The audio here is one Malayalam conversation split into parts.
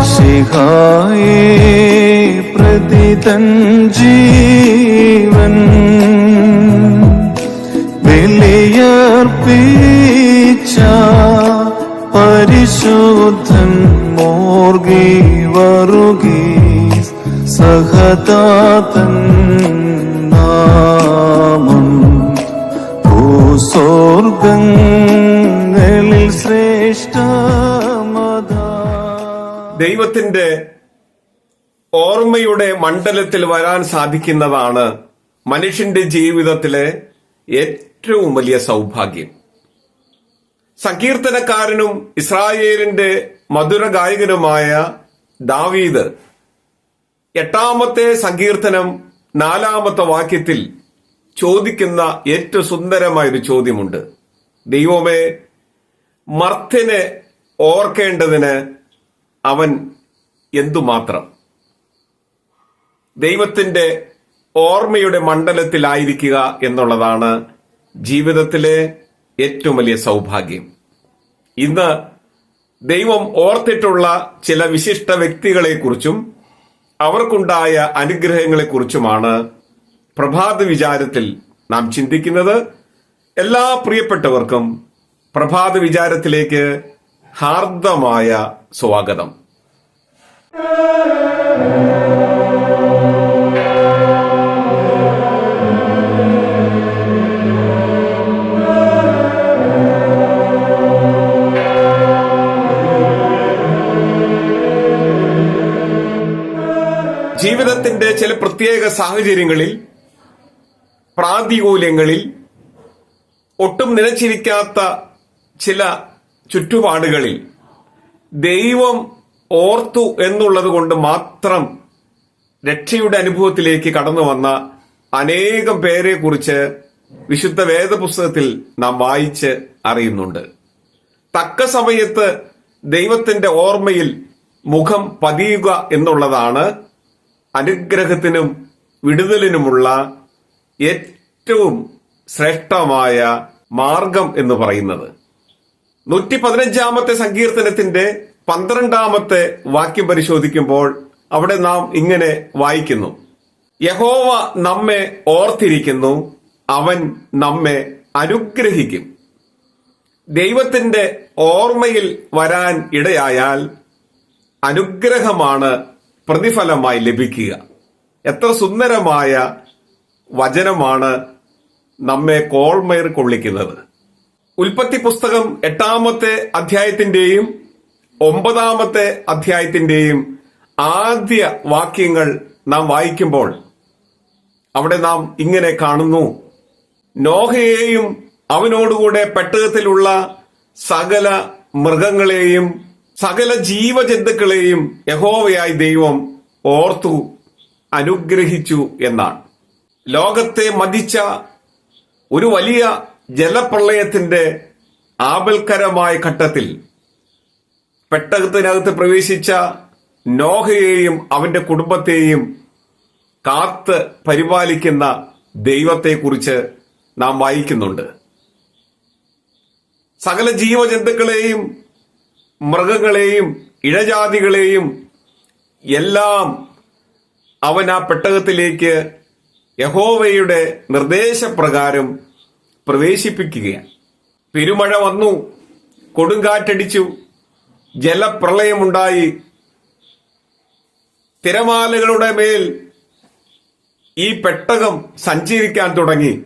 മിശിഹായേ പ്രതിതൻ ജീവൻ. ബലിയർപ്പിച്ച പരിശുദ്ധൻ മോർഗി വറുകി സഹതാതൻ നാമം. ഭൂസ്വർഗങ്ങളിൽ ശ്രേഷ്ഠമതാ ദൈവത്തിന്റെ ഓർമ്മയുടെ മണ്ഡലത്തിൽ വരാൻ സാധിക്കുന്നതാണ് മനുഷ്യന്റെ ജീവിതത്തിലെ ഏറ്റവും വലിയ സൗഭാഗ്യം. സങ്കീർത്തനക്കാരനും ഇസ്രായേലിന്റെ മധുര ഗായകനുമായ ദാവീദ് എട്ടാമത്തെ സങ്കീർത്തനം നാലാമത്തെ വാക്യത്തിൽ ചോദിക്കുന്ന ഏറ്റവും സുന്ദരമായ ഒരു ചോദ്യമുണ്ട്. ദൈവമേ മർത്തിനെ ഓർക്കേണ്ടതിന് അവൻ എന്തുമാത്രം? ദൈവത്തിന്റെ ഓർമ്മയുടെ മണ്ഡലത്തിലായിരിക്കുക എന്നുള്ളതാണ് ജീവിതത്തിലെ ഏറ്റവും വലിയ സൗഭാഗ്യം. ഇന്ന് ദൈവം ഓർത്തിട്ടുള്ള ചില വിശിഷ്ട വ്യക്തികളെക്കുറിച്ചും അവർക്കുണ്ടായ അനുഗ്രഹങ്ങളെക്കുറിച്ചുമാണ് പ്രഭാത വിചാരത്തിൽ നാം ചിന്തിക്കുന്നത്. എല്ലാ പ്രിയപ്പെട്ടവർക്കും പ്രഭാത വിചാരത്തിലേക്ക് ഹാർദമായ സ്വാഗതം. ജീവിതത്തിന്റെ ചില പ്രത്യേക സാഹചര്യങ്ങളിൽ പ്രാതികൂല്യങ്ങളിൽ ഒട്ടും നിലച്ചിരിക്കാത്ത ചില ചുറ്റുപാടുകളിൽ ദൈവം ഓർത്തു എന്നുള്ളത് കൊണ്ട് മാത്രം രക്ഷയുടെ അനുഭവത്തിലേക്ക് കടന്നു വന്ന അനേകം പേരെ കുറിച്ച് വിശുദ്ധ വേദപുസ്തകത്തിൽ നാം വായിച്ച് അറിയുന്നുണ്ട്. തക്ക സമയത്ത് ദൈവത്തിന്റെ ഓർമ്മയിൽ മുഖം പതിയുക എന്നുള്ളതാണ് അനുഗ്രഹത്തിനും വിടുതലിനുമുള്ള ഏറ്റവും ശ്രേഷ്ഠമായ മാർഗം എന്ന് പറയുന്നത്. നൂറ്റി പതിനഞ്ചാമത്തെ സങ്കീർത്തനത്തിന്റെ പന്ത്രണ്ടാമത്തെ വാക്യം പരിശോധിക്കുമ്പോൾ അവിടെ നാം ഇങ്ങനെ വായിക്കുന്നു. യഹോവ നമ്മെ ഓർത്തിരിക്കുന്നു അവൻ നമ്മെ അനുഗ്രഹിക്കും. ദൈവത്തിന്റെ ഓർമ്മയിൽ വരാൻ ഇടയായാൽ അനുഗ്രഹമാണ് പ്രതിഫലമായി ലഭിക്കുക. എത്ര സുന്ദരമായ വചനമാണ് നമ്മെ കോൾമയർ കൊള്ളിക്കുന്നത്. ഉൽപ്പത്തി പുസ്തകം എട്ടാമത്തെ അധ്യായത്തിന്റെയും ഒമ്പതാമത്തെ അധ്യായത്തിന്റെയും ആദ്യ വാക്യങ്ങൾ നാം വായിക്കുമ്പോൾ അവിടെ നാം ഇങ്ങനെ കാണുന്നു. നോഹയെയും അവനോടുകൂടെ പെട്ടകത്തിലുള്ള സകല മൃഗങ്ങളെയും സകല ജീവജന്തുക്കളെയും യഹോവയായി ദൈവം ഓർത്തു അനുഗ്രഹിച്ചു എന്നാണ്. ലോകത്തെ മതിച്ച ഒരു വലിയ ജലപ്രളയത്തിന്റെ ആപൽക്കരമായ ഘട്ടത്തിൽ പെട്ടകത്തിനകത്ത് പ്രവേശിച്ച നോഹയെയും അവന്റെ കുടുംബത്തെയും കാത്ത് പരിപാലിക്കുന്ന ദൈവത്തെക്കുറിച്ച് നാം വായിക്കുന്നുണ്ട്. സകല ജീവജന്തുക്കളെയും മൃഗങ്ങളെയും ഇഴജാതികളെയും എല്ലാം അവൻ ആ പെട്ടകത്തിലേക്ക് യഹോവയുടെ നിർദ്ദേശപ്രകാരം പ്രവേശിപ്പിക്കുകയാണ്. പെരുമഴ വന്നു കൊടുങ്കാറ്റടിച്ചു ജലപ്രളയമുണ്ടായി. തിരമാലകളുടെ മേൽ ഈ പെട്ടകം സഞ്ചരിക്കാൻ തുടങ്ങി.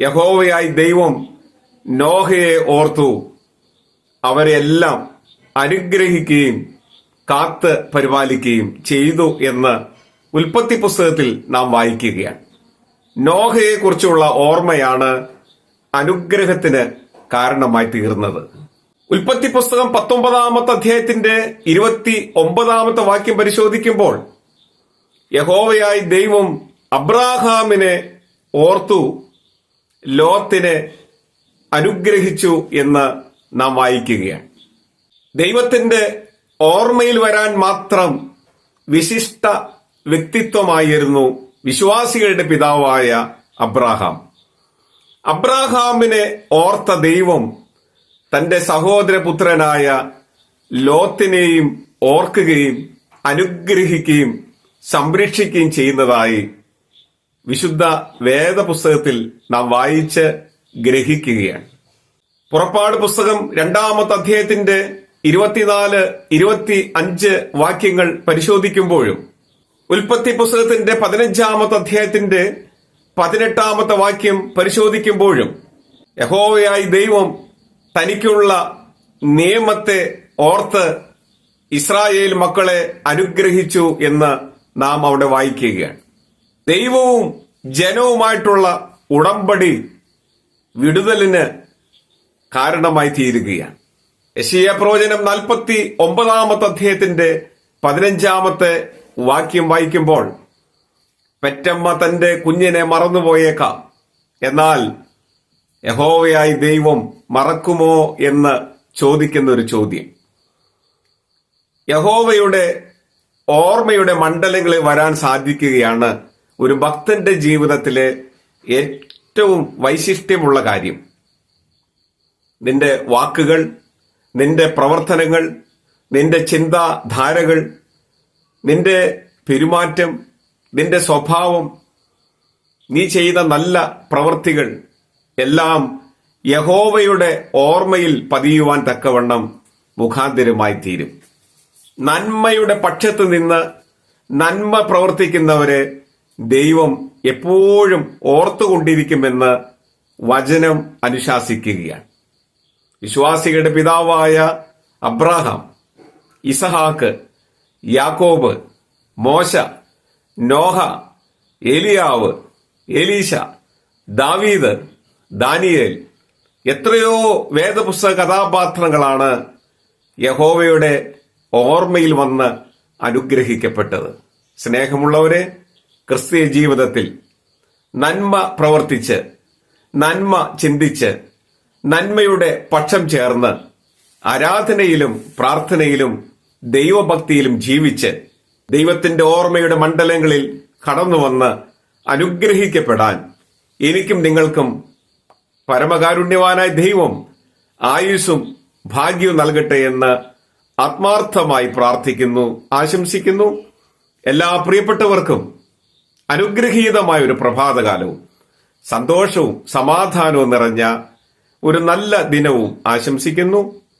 യഹോവയായി ദൈവം നോഹയെ ഓർത്തു അവരെല്ലാം അനുഗ്രഹിക്കുകയും കാത്ത് പരിപാലിക്കുകയും ചെയ്തു എന്ന് ഉൽപ്പത്തി പുസ്തകത്തിൽ നാം വായിക്കുകയാണ്. നോഹയെ കുറിച്ചുള്ള ഓർമ്മയാണ് അനുഗ്രഹത്തിന് കാരണമായി തീർന്നത്. ഉൽപ്പത്തി പുസ്തകം പത്തൊമ്പതാമത്തെ അധ്യായത്തിന്റെ ഇരുപത്തി ഒമ്പതാമത്തെ വാക്യം പരിശോധിക്കുമ്പോൾ യഹോവയായി ദൈവം അബ്രാഹാമിനെ ഓർത്തു ലോത്തിനെ അനുഗ്രഹിച്ചു എന്ന് നാം വായിക്കുകയാണ്. ദൈവത്തിന്റെ ഓർമ്മയിൽ വരാൻ മാത്രം വിശിഷ്ട വ്യക്തിത്വമായിരുന്നു വിശ്വാസികളുടെ പിതാവായ അബ്രാഹാം. അബ്രാഹാമിനെ ഓർത്ത ദൈവം തന്റെ സഹോദരപുത്രനായ ലോത്തിനെയും ഓർക്കുകയും അനുഗ്രഹിക്കുകയും സംരക്ഷിക്കുകയും ചെയ്യുന്നതായി വിശുദ്ധ വേദപുസ്തകത്തിൽ നാം വായിച്ച് ഗ്രഹിക്കുകയാണ്. പുറപ്പാട് പുസ്തകം രണ്ടാമത്തെ അധ്യായത്തിന്റെ ഇരുപത്തിനാല് ഇരുപത്തി അഞ്ച് വാക്യങ്ങൾ പരിശോധിക്കുമ്പോഴും ഉൽപ്പത്തി പുസ്തകത്തിന്റെ പതിനഞ്ചാമത്തെ അധ്യായത്തിന്റെ പതിനെട്ടാമത്തെ വാക്യം പരിശോധിക്കുമ്പോഴും യഹോവയായി ദൈവം തനിക്കുള്ള നിയമത്തെ ഓർത്ത് ഇസ്രായേൽ മക്കളെ അനുഗ്രഹിച്ചു എന്ന് നാം അവിടെ വായിക്കുകയാണ്. ദൈവവും ജനവുമായിട്ടുള്ള ഉടമ്പടി വിടുതലിന് കാരണമായി തീരുകയാണ്. യശീയ പ്രവചനം നാൽപ്പത്തി ഒമ്പതാമത്തെ അധ്യായത്തിന്റെ പതിനഞ്ചാമത്തെ വാക്യം വായിക്കുമ്പോൾ പെറ്റമ്മ തന്റെ കുഞ്ഞിനെ മറന്നുപോയേക്കാം. എന്നാൽ യഹോവയായി ദൈവം മറക്കുമോ എന്ന് ചോദിക്കുന്ന ഒരു ചോദ്യം. യഹോവയുടെ ഓർമ്മയുടെ മണ്ഡലങ്ങളിൽ വരാൻ സാധിക്കുകയാണ് ഒരു ഭക്തന്റെ ജീവിതത്തിലെ ഏറ്റവും വൈശിഷ്ട്യമുള്ള കാര്യം. നിന്റെ വാക്കുകൾ നിന്റെ പ്രവർത്തനങ്ങൾ നിന്റെ ചിന്താധാരകൾ നിന്റെ പെരുമാറ്റം നിന്റെ സ്വഭാവം നീ ചെയ്ത നല്ല പ്രവൃത്തികൾ എല്ലാം യഹോവയുടെ ഓർമ്മയിൽ പതിയുവാൻ തക്കവണ്ണം മുഖാന്തരമായി തീരും. നന്മയുടെ പക്ഷത്ത് നിന്ന് നന്മ പ്രവർത്തിക്കുന്നവരെ ദൈവം എപ്പോഴും ഓർത്തുകൊണ്ടിരിക്കുമെന്ന് വചനം അനുശാസിക്കുകയാണ്. വിശ്വാസികളുടെ പിതാവായ അബ്രാഹാം ഇസഹാക്ക് യാക്കോബ് മോശ നോഹ ഏലിയാവ് എലീശ ദാവീദ് ദാനിയേൽ. എത്രയോ വേദപുസ്തക കഥാപാത്രങ്ങളാണ് യഹോവയുടെ ഓർമ്മയിൽ വന്ന് അനുഗ്രഹിക്കപ്പെട്ടത്. സ്നേഹമുള്ളവരെ ക്രിസ്തീയ ജീവിതത്തിൽ നന്മ പ്രവർത്തിച്ച് നന്മ ചിന്തിച്ച് നന്മയുടെ പക്ഷം ചേർന്ന് ആരാധനയിലും പ്രാർത്ഥനയിലും ദൈവഭക്തിയിലും ജീവിച്ച് ദൈവത്തിന്റെ ഓർമ്മയുടെ മണ്ഡലങ്ങളിൽ കടന്നു വന്ന് അനുഗ്രഹിക്കപ്പെടാൻ എനിക്കും നിങ്ങൾക്കും പരമകാരുണ്യവാനായ ദൈവം ആയുസ്സും ഭാഗ്യവും നൽകട്ടെ എന്ന് ആത്മാർത്ഥമായി പ്രാർത്ഥിക്കുന്നു ആശംസിക്കുന്നു. എല്ലാ പ്രിയപ്പെട്ടവർക്കും അനുഗ്രഹീതമായ ഒരു പ്രഭാതകാലവും സന്തോഷവും സമാധാനവും നിറഞ്ഞ ഒരു നല്ല ദിനവും ആശംസിക്കുന്നു.